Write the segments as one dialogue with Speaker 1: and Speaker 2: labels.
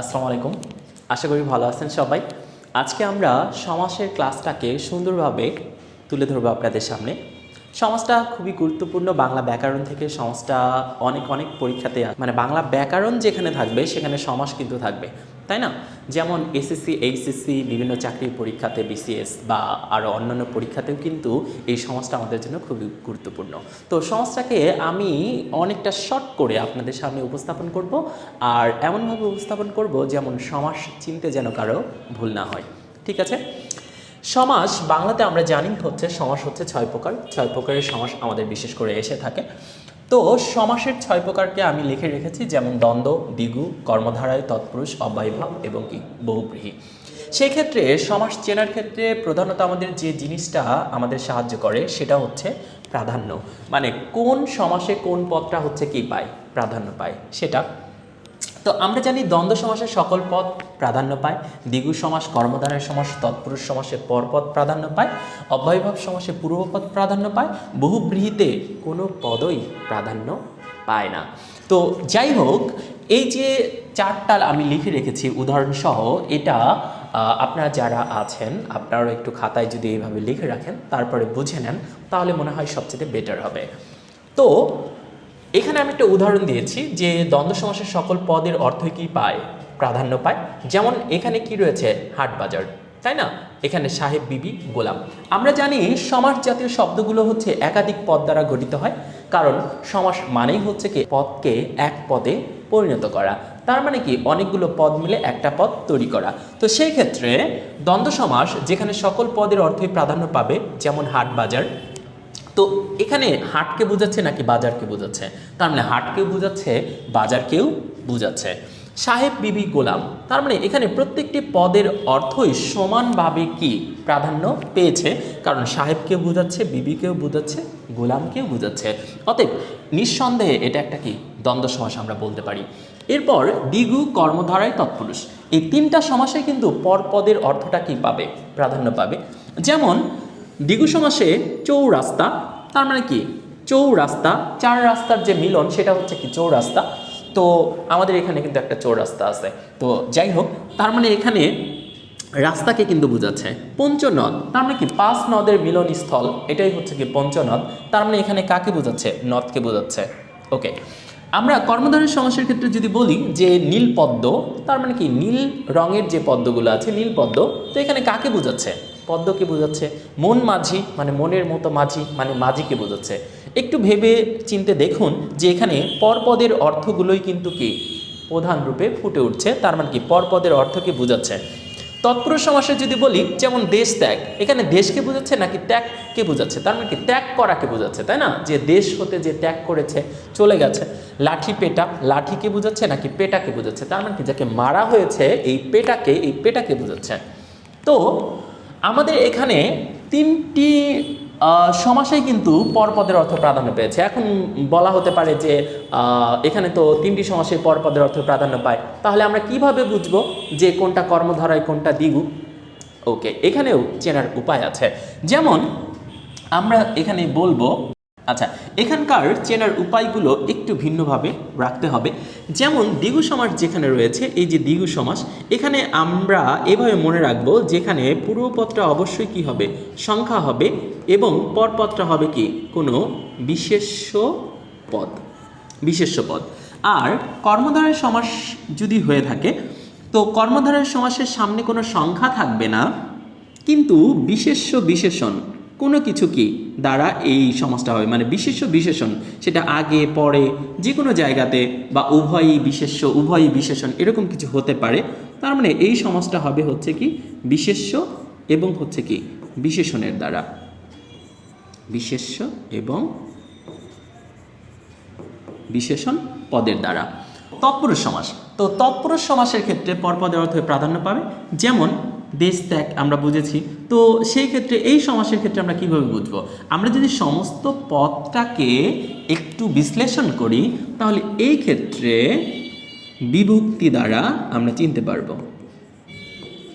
Speaker 1: আসসালামু আলাইকুম। আশা করি ভালো আছেন সবাই। আজকে আমরা সমাসের ক্লাসটাকে সুন্দরভাবে তুলে ধরবো আপনাদের সামনে। সমাজটা খুবই গুরুত্বপূর্ণ। বাংলা ব্যাকরণ থেকে সমাজটা অনেক অনেক পরীক্ষাতে মানে বাংলা ব্যাকরণ যেখানে থাকবে, সেখানে সমাস কিন্তু থাকবে। তাই না? যেমন এসএসসি, এইচএসসি, বিভিন্ন চাকরির পরীক্ষাতে বিসিএস বা আরও অন্যান্য পরীক্ষাতেও কিন্তু এই সমাজটা আমাদের জন্য খুবই গুরুত্বপূর্ণ। তো সমাজটাকে আমি অনেকটা শর্ট করে আপনাদের সামনে উপস্থাপন করব আর এমনভাবে উপস্থাপন করব যেমন সমাজ চিনতে যেন কারও ভুল না হয়। ঠিক আছে? সমাস বাংলাতে আমরা জানি হচ্ছে সমাস হচ্ছে ছয় প্রকার। ছয় প্রকারের সমাস আমাদের বিশেষ করে এসে থাকে। তো সমাসের ছয় প্রকারকে আমি লিখে রেখেছি, যেমন দ্বন্দ্ব, দ্বিগু, কর্মধারায় তৎপুরুষ অব্যয়ভাব এবং কি সেই ক্ষেত্রে সমাস চেনার ক্ষেত্রে প্রধানত আমাদের যে জিনিসটা আমাদের সাহায্য করে, সেটা হচ্ছে প্রাধান্য। মানে কোন সমাসে কোন পদটা হচ্ছে কি পায়, প্রাধান্য পায়, সেটা। তো আমরা জানি দ্বন্দ্ব সমাসের সকল পদ প্রাধান্য পায়। দ্বিগু সমাস কর্মধারের সমাস, তৎপুরুষ সমাসে পরপদ প্রাধান্য পায়। অব্যয়ভাব সমাসে পূর্বপদ প্রাধান্য পায়। বহুব্রীহিতে কোনো পদই প্রাধান্য পায় না। তো যাই হোক, এই যে চারটা আমি লিখে রেখেছি উদাহরণসহ, এটা আপনারা যারা আছেন, আপনারাও একটু খাতায় যদি এইভাবে লিখে রাখেন, তারপরে বুঝে নেন, তাহলে মনে হয় সবচেয়ে বেটার হবে। তো, এখানে আমি একটা উদাহরণ দিয়েছি যে দ্বন্দ্ব সমাসের সকল পদের অর্থ কি পায়? প্রাধান্য পায়। যেমন এখানে কি রয়েছে? হাট বাজার, তাই না? এখানে সাহেব বিবি গোলাম। আমরা জানি সমাস জাতীয় শব্দগুলো হচ্ছে একাধিক পদ দ্বারা গঠিত হয়, কারণ সমাস মানেই হচ্ছে কি? পদকে এক পদে পরিণত করা। তার মানে কি? অনেকগুলো পদ মিলে একটা পদ তৈরি করা। তো সেই ক্ষেত্রে দ্বন্দ্ব সমাস যেখানে সকল পদের অর্থই প্রাধান্য পাবে, যেমন হাট বাজার। তো এখানে হাটকে বোঝাচ্ছে নাকি বাজারকে বোঝাচ্ছে? তার মানে হাটকেও বোঝাচ্ছে, বাজারকেও বোঝাচ্ছে। সাহেব বিবি গোলাম, তার মানে এখানে প্রত্যেকটি পদের অর্থই সমানভাবে কি? প্রাধান্য পেয়েছে। কারণ সাহেবকেও বোঝাচ্ছে, বিবিকেও বোঝাচ্ছে, গোলামকেও বোঝাচ্ছে। অতএব নিঃসন্দেহে এটা একটা কি? দ্বন্দ্ব সমাস আমরা বলতে পারি। এরপর দিগু কর্মধারায় তৎপুরুষ। এই তিনটা সমাসে কিন্তু পরপদের অর্থটা কি পাবে? প্রাধান্য পাবে। যেমন দিগু সমাসে চৌরাস্তা, তার মানে কি? চৌরাস্তা, চার রাস্তার যে মিলন, সেটা হচ্ছে কি? চৌরাস্তা। তো আমাদের এখানে কিন্তু একটা চোর রাস্তা আছে। তো যাই হোক, তার মানে এখানে রাস্তাকে কিন্তু বোঝাচ্ছে। পঞ্চনদ, তার মানে কি? পাঁচ নদের মিলন স্থল এটাই হচ্ছে কি পঞ্চনদ। তার মানে এখানে কাকে বোঝাচ্ছে? নদকে বোঝাচ্ছে। ওকে, আমরা কর্মধারের সমস্যার ক্ষেত্রে যদি বলি যে নীল পদ্ম তার মানে কি? নীল রঙের যে পদ্মগুলো আছে নীল পদ্ম তো এখানে কাকে বোঝাচ্ছে? পদ্মকে বোঝাচ্ছে, মন মাঝি মানে মনের মতো মাঝি মানে মাঝিকে বোঝাচ্ছে। একটু ভেবে চিনতে দেখুন যে এখানে পরপদের অর্থগুলোই কিন্তু কি? প্রধান রূপে ফুটে উঠছে, তার মানে কি? পরপদের অর্থকে বোঝাচ্ছে। তৎপুরুষ সমাসে যদি বলি, যেমন দেশ ত্যাগ, এখানে দেশকে বোঝাচ্ছে নাকি ত্যাগকে বোঝাচ্ছে? তার মানে কি? ত্যাগ করাকে বোঝাচ্ছে, তাই না? যে দেশ হতে যে ত্যাগ করেছে, চলে গেছে। লাঠি পেটা, লাঠিকে বোঝাচ্ছে নাকি পেটাকে বোঝাচ্ছে? তার মানে কি? যাকে মারা হয়েছে, এই পেটাকে এই পেটাকে বোঝাচ্ছে। তো আমাদের এখানে তিনটি সমাসেই কিন্তু পরপদের অর্থ প্রাধান্য পেয়েছে। এখন বলা হতে পারে যে এখানে তো তিনটি সমাসে পরপদের অর্থ প্রাধান্য পায়। তাহলে আমরা কীভাবে বুঝব যে কোনটা কর্মধারায়, কোনটা দিগু ওকে, এখানেও চেনার উপায় আছে। যেমন, আমরা এখানে বলব আচ্ছা এখানকার চেনার উপায়গুলো একটু ভিন্নভাবে রাখতে হবে। যেমন দ্বিগু সমাস যেখানে রয়েছে, এই যে দ্বিগু সমাস এখানে আমরা এভাবে মনে রাখব যেখানে পূর্বপদটা অবশ্যই কি হবে? সংখ্যা হবে এবং পরপদটা হবে কি? কোনো বিশেষ্য পদ। বিশেষ্য পদ। আর কর্মধারের সমাস যদি হয়ে থাকে, তো কর্মধারের সমাসের সামনে কোনো সংখ্যা থাকবে না, কিন্তু বিশেষ্য বিশেষণ কোনো কিছু কি দ্বারা এই সমাজটা হবে মানে বিশেষ্য বিশেষণ, সেটা আগে, পরে যে কোনো জায়গাতে বা উভয়ই বিশেষ্য, উভয়ই বিশেষণ, এরকম কিছু হতে পারে। তার মানে এই সমাজটা হবে হচ্ছে কি বিশেষ্য এবং হচ্ছে কি বিশেষণের দ্বারা। বিশেষ্য এবং বিশেষণ পদের দ্বারা। তৎপুরুষ সমাস তো তৎপুরুষ সমাসের ক্ষেত্রে পরপদের অর্থে প্রাধান্য পাবে যেমন দেশ ত্যাগ আমরা বুঝেছি। তো সেই ক্ষেত্রে, এই সমাসের ক্ষেত্রে আমরা কীভাবে বুঝব? আমরা যদি সমস্ত পদটাকে একটু বিশ্লেষণ করি, তাহলে এই ক্ষেত্রে বিভক্তি দ্বারা আমরা চিনতে পারব।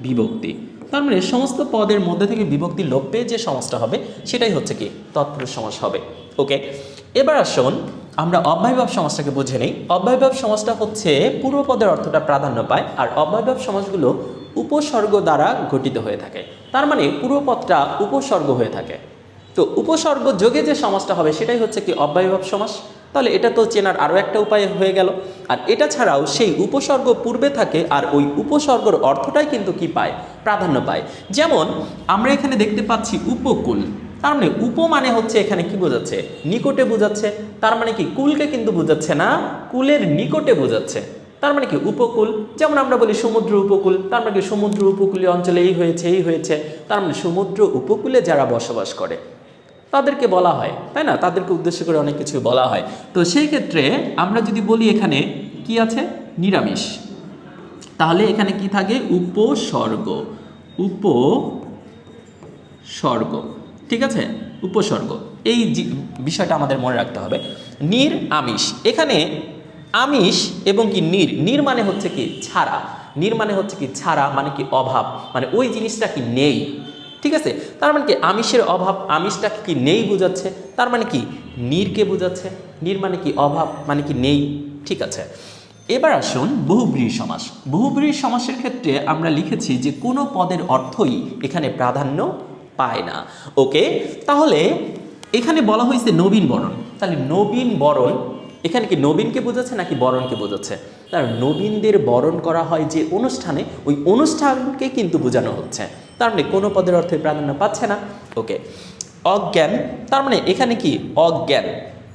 Speaker 1: বিভক্তি। তার মানে সমস্ত পদের মধ্যে থেকে বিভক্তি লোপ পেয়ে যে সমাসটা হবে, সেটাই হচ্ছে কি? তৎপুরুষ সমাজ হবে। ওকে? এবার আসুন, আমরা অব্যয়ভাব সমাজটাকে বুঝে নেই। অব্যয়ভাব সমাজটা হচ্ছে পূর্বপদের অর্থটা প্রাধান্য পায়, আর অব্যয়ভাব সমাজগুলো উপসর্গ দ্বারা গঠিত হয়ে থাকে। তার মানে পূর্বপদটা উপসর্গ হয়ে থাকে। তো উপসর্গ যোগে যে সমাজটা হবে সেটাই হচ্ছে কি অব্যয়ভাব সমাস। তাহলে এটা তো চেনার আরও একটা উপায় হয়ে গেল। আর এটা ছাড়াও সেই উপসর্গ পূর্বে থাকে আর ওই উপসর্গর অর্থটাই কিন্তু কি পায়? প্রাধান্য পায়। যেমন আমরা এখানে দেখতে পাচ্ছি উপকূল। তার মানে উপ মানে হচ্ছে এখানে কি বোঝাচ্ছে? নিকটে বোঝাচ্ছে। তার মানে কি কুলকে কিন্তু বোঝাচ্ছে না, কুলের নিকটে বোঝাচ্ছে। তার মানে কি? উপকূল। যেমন আমরা বলি সমুদ্র উপকূল, তার মানে কি? সমুদ্র উপকূলীয় অঞ্চলে এই হয়েছে এই হয়েছে। তার মানে সমুদ্র উপকূলে যারা বসবাস করে, তাদেরকে বলা হয়, তাই না? তাদেরকে উদ্দেশ্য করে অনেক কিছু বলা হয়। তো সেই ক্ষেত্রে আমরা যদি বলি এখানে কি আছে? নিরামিষ। তাহলে এখানে কি থাকে? উপসর্গ। উপসর্গ। ঠিক আছে? উপসর্গ। এই বিষয়টা আমাদের মনে রাখতে হবে। নির আমিষ এখানে আমিষ এবং কি নির নির মানে হচ্ছে কি ছাড়া। নির মানে হচ্ছে কি ছাড়া মানে কি অভাব মানে ওই জিনিসটা কি নেই। ঠিক আছে? তার মানে কি আমিষের অভাব আমিষটা কি নেই বোঝাচ্ছে? তার মানে কি নীরকে বোঝাচ্ছে? নীর মানে কি অভাব মানে কি নেই? ঠিক আছে। এবার আসুন বহুব্রীহি সমাস। বহুব্রীহি সমাসের ক্ষেত্রে আমরা লিখেছি যে কোনো পদের অর্থই এখানে প্রাধান্য পায় না। ওকে? তাহলে এখানে বলা হয়েছে নবীন বরণ। তাহলে নবীন বরণ এখানে কি নবীনকে বোঝাচ্ছে নাকি বরণকে বোঝাচ্ছে? তার নবীনদের বরণ করা হয় যে অনুষ্ঠানে, ওই অনুষ্ঠানকে কিন্তু বোঝানো হচ্ছে। তার মানে কোনো পদের অর্থে প্রাধান্য পাচ্ছে না। ওকে। অজ্ঞান, তার মানে এখানে কি? অজ্ঞান।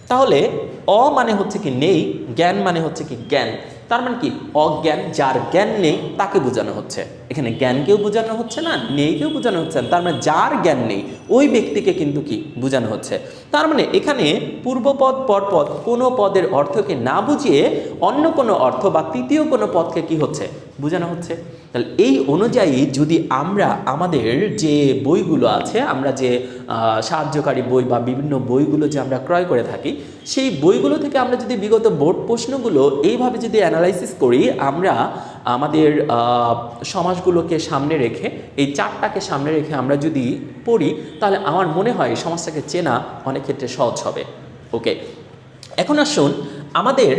Speaker 1: তাহলে অ মানে হচ্ছে কি নেই, জ্ঞান মানে হচ্ছে কি জ্ঞান। তার মানে কি? অজ্ঞান, যার জ্ঞান নেই, তাকে বোঝানো হচ্ছে। এখানে জ্ঞানকেও বোঝানো হচ্ছে না নেইকেও বোঝানো হচ্ছে না। তার মানে যার জ্ঞান নেই, ওই ব্যক্তিকে কিন্তু কি? বোঝানো হচ্ছে। তার মানে এখানে পূর্বপদ, পরপদ, কোনো পদের অর্থকে না বুঝিয়ে অন্য কোনো অর্থ বা তৃতীয় কোনো পদকে কি হচ্ছে? বোঝানো হচ্ছে। তাহলে এই অনুযায়ী যদি আমরা আমাদের যে বইগুলো আছে, আমরা যে সাহায্যকারী বই বা বিভিন্ন বইগুলো যে আমরা ক্রয় করে থাকি, সেই বইগুলো থেকে আমরা যদি বিগত বোর্ড প্রশ্নগুলো এইভাবে যদি অ্যানালাইসিস করি, আমরা আমাদের সমাজগুলোকে সামনে রেখে, এই চারটাকে সামনে রেখে আমরা যদি পড়ি, তাহলে আমার মনে হয় সমাজটাকে চেনা অনেক ক্ষেত্রে সহজ হবে। ওকে এখন আসুন আমাদের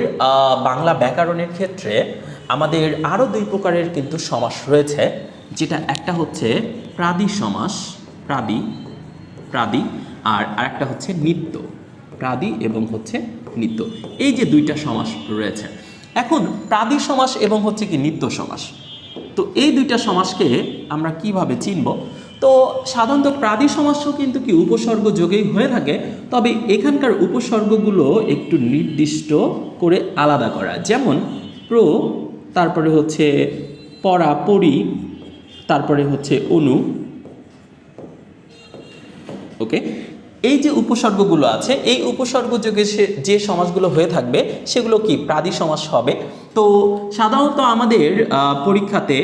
Speaker 1: বাংলা ব্যাকরণের ক্ষেত্রে আমাদের আরও দুই প্রকারের কিন্তু সমাস রয়েছে, যেটা একটা হচ্ছে প্রাদি সমাস, প্রাদি প্রাদি আর আরেকটা হচ্ছে নিত্য। প্রাদি এবং হচ্ছে নিত্য। এই যে দুইটা সমাস রয়েছে। এখন প্রাদি সমাস এবং হচ্ছে কি নিত্য সমাস। তো এই দুইটা সমাসকে আমরা কীভাবে চিনব? তো সাধারণত প্রাদি সমাসও কিন্তু কি উপসর্গ যোগেই হয়ে থাকে, তবে এখানকার উপসর্গগুলো একটু নির্দিষ্ট করে আলাদা করা। যেমন প্র, তারপরে হচ্ছে পরা পরি তারপরে হচ্ছে অনু ওকে? এই যে উপসর্গগুলো আছে, এই উপসর্গ যোগে যে সমাজগুলো হয়ে থাকবে, সেগুলো কি? প্রাদি সমাস হবে। তো সাধারণত আমাদের পরীক্ষাতে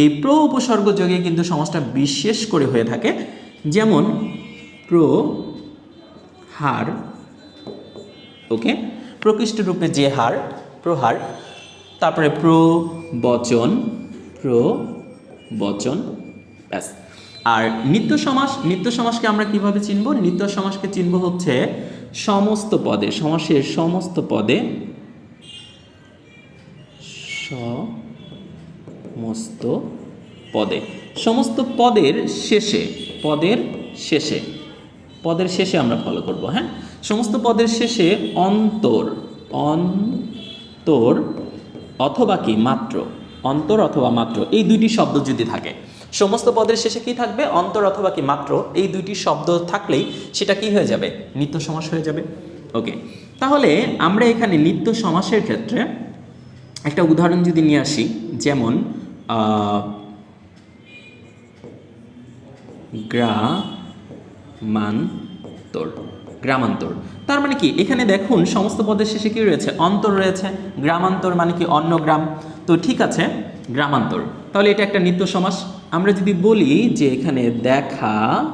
Speaker 1: এই প্র উপসর্গ যোগে কিন্তু সমাজটা বিশেষ করে হয়ে থাকে। যেমন প্র হার, ওকে? প্রকৃষ্ট রূপে যে হার প্রহার তারপরে প্রবচন প্রবচন ব্যাস। আর নিত্য সমাস, নিত্য সমাসকে আমরা কীভাবে চিনব? নিত্য সমাসকে চিনব হচ্ছে সমস্ত পদে, সমাসের সমস্ত পদে সমস্ত পদে। সমস্ত পদের শেষে পদের শেষে পদের শেষে আমরা ফলো করব হ্যাঁ? সমস্ত পদের শেষে অন্তর অন্তর অথবা কি? মাত্র। অন্তর অথবা মাত্র। এই দুইটি শব্দ যদি থাকে সমস্ত পদের শেষে কি থাকবে? অন্তর অথবা কি? মাত্র এই দুইটি শব্দ থাকলেই সেটা কি হয়ে যাবে? নিত্য সমাস হয়ে যাবে। ওকে, তাহলে আমরা এখানে নিত্য সমাসের ক্ষেত্রে একটা উদাহরণ যদি নিয়ে আসি, যেমন গ্রামান্তর গ্রামান্তর। তার মানে কি? এখানে দেখুন, সমস্ত পদের শেষে কি রয়েছে? অন্তর রয়েছে। গ্রামান্তর মানে কি? অন্য গ্রাম। তো ঠিক আছে, গ্রামান্তর। তাহলে এটা একটা নিত্য সমাস। আমরা যদি বলি যে এখানে দেখা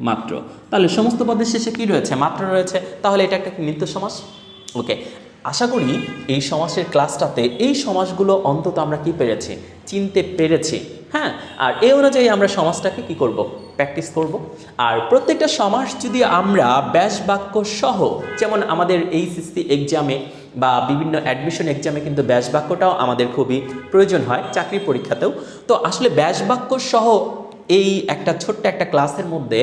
Speaker 1: মাত্র, তাহলে সমস্ত পদের শেষে কি রয়েছে? মাত্র রয়েছে। তাহলে এটা একটা নিত্য সমাস? ওকে, আশা করি এই সমাসের ক্লাসটাতে এই সমাসগুলো অন্তত আমরা কি পেরেছি? চিনতে পেরেছি। হ্যাঁ আর এই অনুযায়ী আমরা সমাজটাকে কি করব? প্র্যাকটিস করব। আর প্রত্যেকটা সমাস যদি আমরা ব্যাস বাক্য সহ, যেমন আমাদের এইচএসসি এক্সামে বা বিভিন্ন অ্যাডমিশন এক্সামে কিন্তু ব্যাস বাক্যটাও আমাদের খুবই প্রয়োজন হয় চাকরি পরীক্ষাতেও। তো আসলে ব্যাস বাক্য সহ এই একটা ছোট্ট একটা ক্লাসের মধ্যে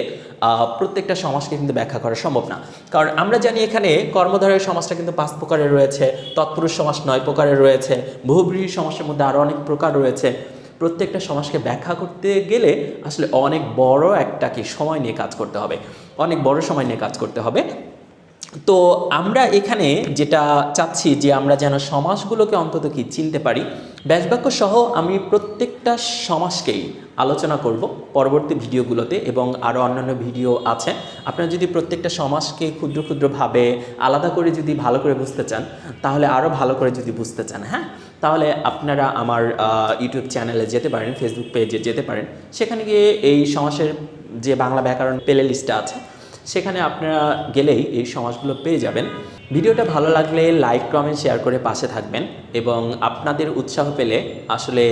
Speaker 1: প্রত্যেকটা সমাজকে কিন্তু ব্যাখ্যা করা সম্ভব না। কারণ আমরা জানি এখানে কর্মধারের সমাজটা কিন্তু পাঁচ প্রকারের রয়েছে, তৎপুরুষ সমাজ নয় প্রকারের রয়েছে, বহুব্রীহী সমাজের মধ্যে আরও অনেক প্রকার রয়েছে। প্রত্যেকটা সমাজকে ব্যাখ্যা করতে গেলে আসলে অনেক বড় একটা কি সময় নিয়ে কাজ করতে হবে, অনেক বড় সময় নিয়ে কাজ করতে হবে। তো আমরা এখানে যেটা চাচ্ছি যে আমরা যেন সমাসগুলোকে অন্তত কি চিনতে পারি, ব্যাসবাক্য সহ আমি প্রত্যেকটা সমাসকেই আলোচনা করব পরবর্তী ভিডিওগুলোতে এবং আরও অন্যান্য ভিডিও আছে। আপনারা যদি প্রত্যেকটা সমাসকে ক্ষুদ্র ক্ষুদ্রভাবে আলাদা করে যদি ভালো করে বুঝতে চান, তাহলে আরও ভালো করে যদি বুঝতে চান হ্যাঁ? তাহলে আপনারা আমার ইউটিউব চ্যানেলে যেতে পারেন ফেসবুক পেজে যেতে পারেন। সেখানে গিয়ে এই সমাসের যে বাংলা ব্যাকরণ প্লে লিস্টটা আছে সেখানে আপনারা গেলেই এই সমাজগুলো পেয়ে যাবেন। ভিডিওটা ভালো লাগলে লাইক কমেন্ট শেয়ার করে পাশে থাকবেন এবং আপনাদের উৎসাহ পেলে আসলে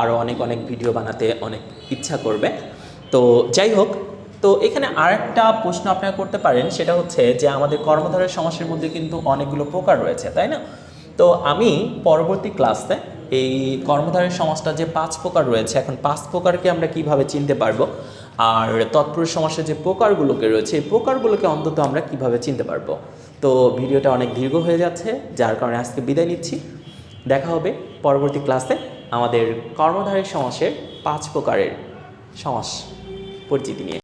Speaker 1: আরও অনেক অনেক ভিডিও বানাতে অনেক ইচ্ছা করবে। তো যাই হোক, তো এখানে আরেকটা প্রশ্ন আপনারা করতে পারেন, সেটা হচ্ছে যে আমাদের কর্মধারের সমাসের মধ্যে কিন্তু অনেকগুলো প্রকার রয়েছে, তাই না? তো আমি পরবর্তী ক্লাসে এই কর্মধারের সমাজটা যে পাঁচ প্রকার রয়েছে, এখন পাঁচ প্রকারকে আমরা কীভাবে চিনতে পারব? আর তৎপুরুষ সমাসের যে প্রকারগুলোকে রয়েছে, এই প্রকারগুলোকে অন্তত আমরা কীভাবে চিনতে পারব? তো ভিডিওটা অনেক দীর্ঘ হয়ে যাচ্ছে, যার কারণে আজকে বিদায় নিচ্ছি। দেখা হবে পরবর্তী ক্লাসে আমাদের কর্মধারী সমাসের পাঁচ প্রকারের সমাস পরিচিতি নিয়ে।